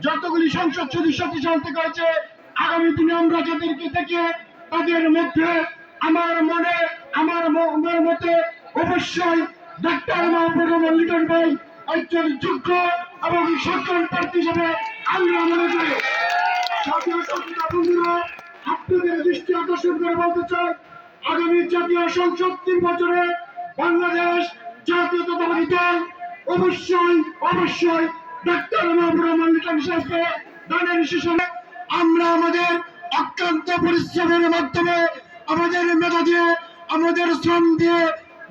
যতগুলি সংসদ সদস্য জানতে করেছে, আগামী দিনে আমরা যাদেরকে দেখে তাদের মধ্যে আমার মনে, আমার ম- আমার মতে অবশ্যই ডাক্তার মাহবুব লিটন ভাই একজন যোগ্য এবং সচল প্রার্থী হিসেবে আমরা মনে করি। আপনাদের দৃষ্টি আকর্ষণ করে বলতে চাই, আগামী জাতীয় সংসদ নির্বাচনে বাংলাদেশ জাতীয়তাবাদী দল অবশ্যই অবশ্যই ডাক্তার মাহবুব সাহেবকে দানের হিসেবে আমরা আমাদের অক্লান্ত পরিশ্রমের মাধ্যমে আমাদের মেধা দিয়ে, আমাদের শ্রম দিয়ে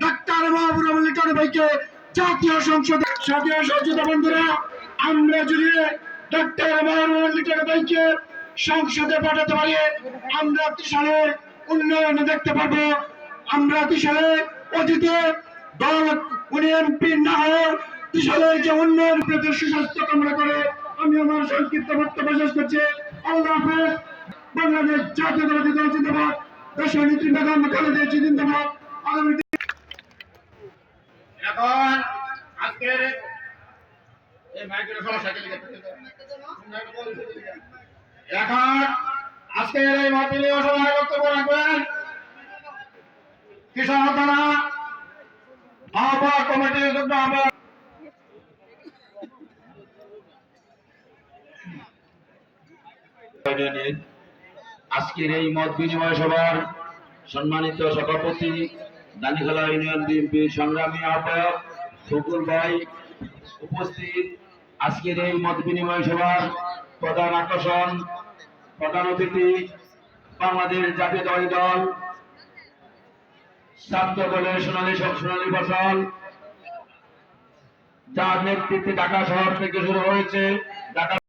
ডাক্তার মাহবুব রহমান ভাইকে জাতীয় সংসদে জাতীয় সংসদ বন্ধুরা, আমরা যদি আমরা দেখতে পাবো আমরা ত্রিশালে অতীতে দল, উনি করে সংক্ষিপ্ত বক্তব্য শেষ করছি। আল্লাহ বাংলাদেশ জাতীয়তাবাদী দল দেশের নীতি বেগম খালেদা জিন্দাবাদ। আগামী এখন আজকের এখন আজকের এই কমিটির যুগ্ম আহ্বায়ক আজকের এই মত বিনিময় সভার সম্মানিত সভাপতি দানিখালা ইউনিয়ন বিএনপির সংগ্রামী আহ্বায়ক ফকুল ভাই উপস্থিত। আজকের এই মত বিনিময় সভার প্রধান আকর্ষণ, প্রধান অতিথি বাংলাদেশ জাতীয়তাবাদী দল, ছাত্র দলের সোনালী সোনালী ফসল যার নেতৃত্বে ঢাকা শহর থেকে শুরু হয়েছে, ঢাকা